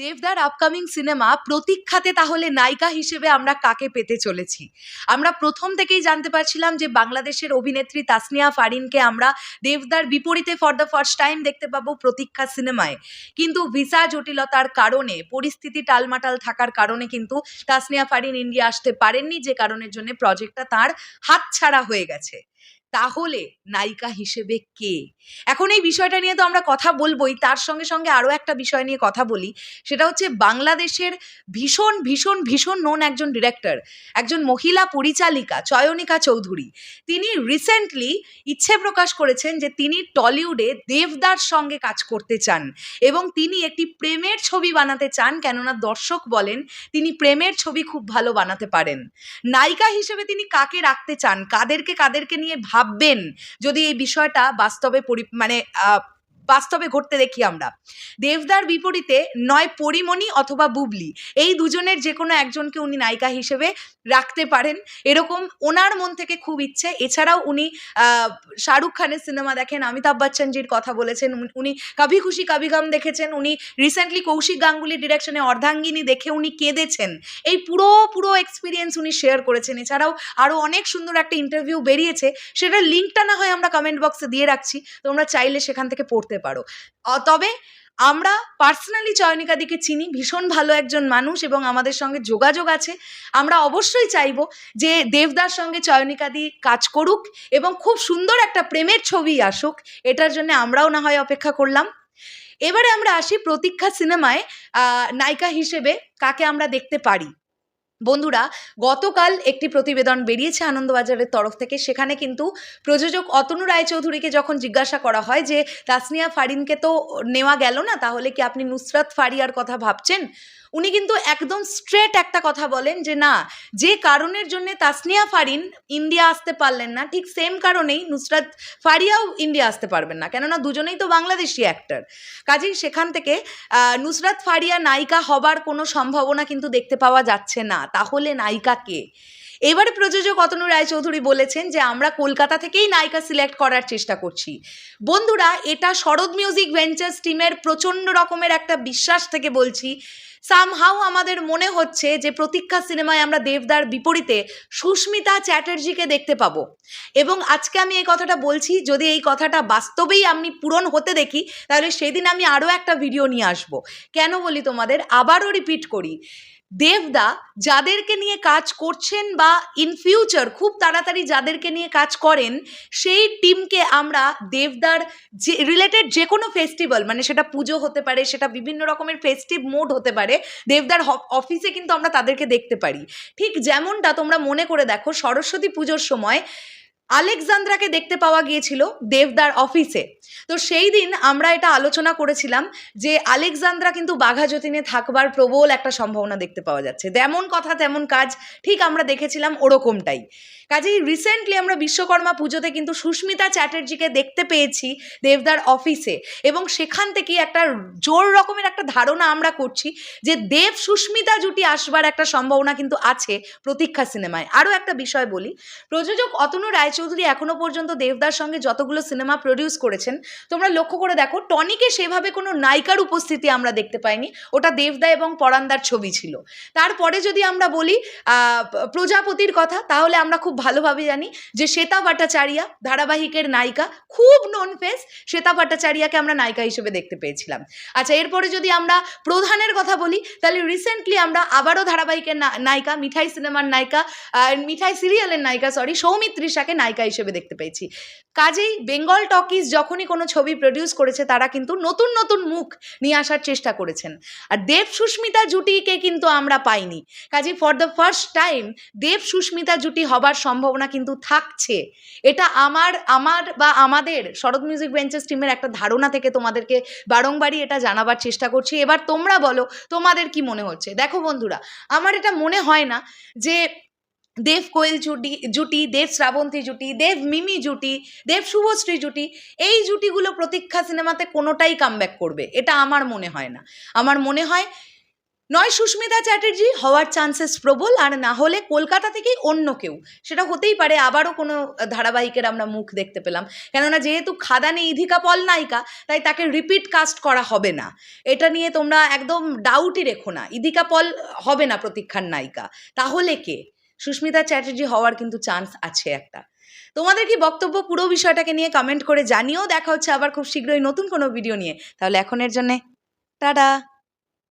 দেবদার upcoming cinema প্রতীক্ষাতে তাহলে নায়িকা হিসেবে আমরা কাকে পেতে চলেছি? আমরা প্রথম থেকেই জানতে পারছিলাম যে বাংলাদেশের অভিনেত্রী তাসনিয়া ফারিনকে আমরা দেবদার বিপরীতে ফর দ্য ফার্স্ট টাইম দেখতে পাবো প্রতীক্ষা সিনেমায় কিন্তু ভিসা জটিলতার কারণে, পরিস্থিতি টালমাটাল থাকার কারণে কিন্তু তাসনিয়া ফারিন ইন্ডিয়া আসতে পারেননি, যে কারণের জন্য প্রজেক্টটা তার হাতছাড়া হয়ে গেছে। তাহলে নায়িকা হিসেবে কে? এখন এই বিষয়টা নিয়ে তো আমরা কথা বলবোই, তার সঙ্গে সঙ্গে আরও একটা বিষয় নিয়ে কথা বলি, সেটা হচ্ছে বাংলাদেশের ভীষণ ভীষণ ভীষণ নোন একজন ডিরেক্টর একজন মহিলা পরিচালিকা চয়নিকা চৌধুরী। তিনি রিসেন্টলি ইচ্ছে প্রকাশ করেছেন যে তিনি টলিউডে দেবদার সঙ্গে কাজ করতে চান এবং তিনি একটি প্রেমের ছবি বানাতে চান, কেননা দর্শক বলেন তিনি প্রেমের ছবি খুব ভালো বানাতে পারেন। নায়িকা হিসেবে তিনি কাকে রাখতে চান? কাদেরকে কাদেরকে নিয়ে ভাববেন। যদি এই বিষয়টা বাস্তবে পরি মানে বাস্তবে ঘটতে দেখি আমরা। দেবদার বিপরীতে নয় পরিমণি অথবা বুবলি। এই দুজনের যে কোনো একজনকে উনি নায়িকা হিসেবে রাখতে পারেন। এরকম ওনার মন থেকে খুব ইচ্ছে। এছাড়াও উনি শাহরুখ খানের সিনেমা দেখেন, অমিতাভ বচ্চনজির কথা বলেছেন, উনি- কাভি খুশি কাভি গাম দেখেছেন, উনি রিসেন্টলি কৌশিক গাঙ্গুলির ডিরেকশনে অর্ধাঙ্গিনী দেখে উনি কেঁদেছেন। এই পুরো পুরো এক্সপিরিয়েন্স উনি শেয়ার করেছেন। এছাড়াও আরও অনেক সুন্দর একটা ইন্টারভিউ বেরিয়েছে। সেটার লিঙ্কটা না হয় আমরা কমেন্ট বক্সে দিয়ে রাখছি। তোমরা চাইলে সেখান থেকে পড়তে পারো। অ- তবে আমরা পার্সোনালি চয়নিকাদিকে চিনি, ভীষণ ভালো একজন মানুষ এবং আমাদের সঙ্গে যোগাযোগ আছে। আমরা অবশ্যই চাইব যে দেবদার সঙ্গে চয়নিকাদি কাজ করুক এবং খুব সুন্দর একটা প্রেমের ছবি আসুক, এটার জন্য আমরাও না হয় অপেক্ষা করলাম। এবারে আমরা আসি প্রতীক্ষা সিনেমায় নায়িকা হিসেবে, কাকে আমরা দেখতে পারি? বন্ধুরা, গতকাল একটি প্রতিবেদন বেরিয়েছে আনন্দবাজারের তরফ থেকে। সেখানে কিন্তু প্রযোজক অতনু রায়চৌধুরীকে যখন জিজ্ঞাসা করা হয় যে, তাসনিয়া ফারিনকে তো নেওয়া গেল না, তাহলে কি আপনি নুসরাত ফারিয়ার কথা ভাবছেন? উনি কিন্তু একদম স্ট্রেট একটা কথা বলেন যে, না, যে কারণের জন্য তাসনিয়া ফারিন ইন্ডিয়া আসতে পারলেন না, ঠিক সেম কারণেই নুসরাত ফারিয়াও ইন্ডিয়া আসতে পারবেন না। কেননা দুজনেই তো বাংলাদেশি অ্যাক্টর কাজেই সেখান থেকে নুসরাত ফারিয়া নায়িকা হবার কোনো সম্ভাবনা কিন্তু দেখতে পাওয়া যাচ্ছে না। তাহলে নায়িকা কে? এবারে প্রযোজক অতনু রায়চৌধুরী বলেছেন যে, আমরা কলকাতা থেকেই নায়িকা সিলেক্ট করার চেষ্টা করছি। বন্ধুরা, এটা শরৎ মিউজিক ভেঞ্চার্স টিমের প্রচণ্ড রকমের একটা বিশ্বাস থেকে বলছি। সামহাও আমাদের মনে হচ্ছে যে প্রতীক্ষা সিনেমায় আমরা দেবদার বিপরীতে সুস্মিতা চ্যাটার্জিকে দেখতে পাবো। এবং আজকে আমি এই কথাটা বলছি, যদি এই কথাটা বাস্তবেই আমি পূরণ হতে দেখি, তাহলে সেদিন আমি আরও একটা ভিডিও নিয়ে আসব। কেন বলি তোমাদের? আবারও রিপিট করি। দেবদা যাদেরকে নিয়ে কাজ করছেন বা ইন ফিউচার খুব তাড়াতাড়ি যাদেরকে নিয়ে কাজ করেন, সেই টিমকে আমরা দেবদার যে রিলেটেড যে কোনো ফেস্টিভ্যাল মানে সেটা পুজো হতে পারে, সেটা বিভিন্ন রকমের ফেস্টিভ মোড হতে পারে, দেবদার অফিসে কিন্তু আমরা তাদেরকে দেখতে পারি। ঠিক যেমনটা তোমরা মনে করে দেখো, সরস্বতী পুজোর সময় আলেকজান্দ্রাকে দেখতে পাওয়া গিয়েছিল দেবদার অফিসে। তো সেই দিন আমরা এটা আলোচনা করেছিলাম যে আলেকজান্দ্রা কিন্তু বাঘা যতীনে থাকবার প্রবল একটা সম্ভাবনা দেখতে পাওয়া যাচ্ছে। যেমন কথা, তেমন কাজ, ঠিক আমরা দেখেছিলাম ওরকমটাই। কাজেই রিসেন্টলি আমরা বিশ্বকর্মা পুজোতে কিন্তু সুস্মিতা চ্যাটার্জিকে দেখতে পেয়েছি দেবদার অফিসে এবং সেখান থেকে একটা জোর রকমের একটা ধারণা আমরা করছি যে দেব সুস্মিতা জুটি আসবার একটা সম্ভাবনা কিন্তু আছে প্রতীক্ষা সিনেমায়। আরও একটা বিষয় বলি, প্রযোজক অতনু রায়চৌধুরী এখনও পর্যন্ত দেবদার সঙ্গে যতগুলো সিনেমা প্রডিউস করেছেন, তোমরা লক্ষ্য করে দেখো, টনিকে সেভাবে কোনো নায়িকার উপস্থিতি আমরা দেখতে পাইনি। ওটা দেবদা এবং পরান্দার ছবি ছিল। তারপরে যদি আমরা বলি প্রজাপতির কথা, তাহলে আমরা খুব ভালোভাবে জানি যে শ্বেতা ভট্টাচারিয়া ধারাবাহিকের নায়িকা, খুব নন ফেস শ্বেতা ভট্টাচারিয়াকে আমরা নায়িকা হিসেবে দেখতে পেয়েছিলাম। আচ্ছা এরপরে যদি আমরা প্রধানের কথা বলি, তাহলে রিসেন্টলি আমরা আবারও ধারাবাহিকের নায়িকা, মিঠাই সিনেমার নায়িকা মিঠাই সিরিয়ালের নায়িকা সরি সৌমিত্রিষাকে নায়িকা হিসেবে দেখতে পেয়েছি। কাজেই বেঙ্গল টকিজ যখনই কোনো ছবি প্রডিউস করেছে, তারা কিন্তু নতুন নতুন মুখ নিয়ে আসার চেষ্টা করেছেন। আর দেব সুস্মিতা জুটিকে কিন্তু আমরা পাইনি। কাজেই for the first time Dev Sushmita জুটি হবার সম্ভাবনা কিন্তু থাকছে। এটা আমার আমার বা আমাদের শরৎ মিউজিক বেঞ্চেস টিমের একটা ধারণা থেকে তোমাদেরকে বারংবারই এটা জানাবার চেষ্টা করছি। এবার তোমরা বলো, তোমাদের কি মনে হচ্ছে? দেখো বন্ধুরা, আমার এটা মনে হয় না যে দেব কোয়েল জুটি জুটি, দেব শ্রাবন্তী জুটি, দেব মিমি জুটি, দেব শুভশ্রী জুটি, এই জুটিগুলো প্রতীক্ষা সিনেমাতে কোনোটাই কামব্যাক করবে, এটা আমার মনে হয় না। আমার মনে হয় নয় সুস্মিতা চ্যাটার্জি, হওয়ার চান্সেস প্রবল, আর না হলে কলকাতা থেকেই অন্য কেউ। সেটা হতেই পারে, আবারও কোনো ধারাবাহিকের আমরা মুখ দেখতে পেলাম। কেননা যেহেতু খাদানি ইধিকা পল নায়িকা তাই তাকে রিপিট কাস্ট করা হবে না। এটা নিয়ে তোমরা একদম ডাউটই রেখো না। ইধিকা পল হবে না প্রতীক্ষার নায়িকা। তাহলে কে? সুস্মিতা চ্যাটার্জি হওয়ার কিন্তু চান্স আছে একটা। তোমাদের কি বক্তব্য পুরো বিষয়টাকে নিয়ে কমেন্ট করে জানিয়েও দেখা হচ্ছে আবার খুব শীঘ্রই নতুন কোনো ভিডিও নিয়ে। তাহলে এখনের জন্যে, টাটা!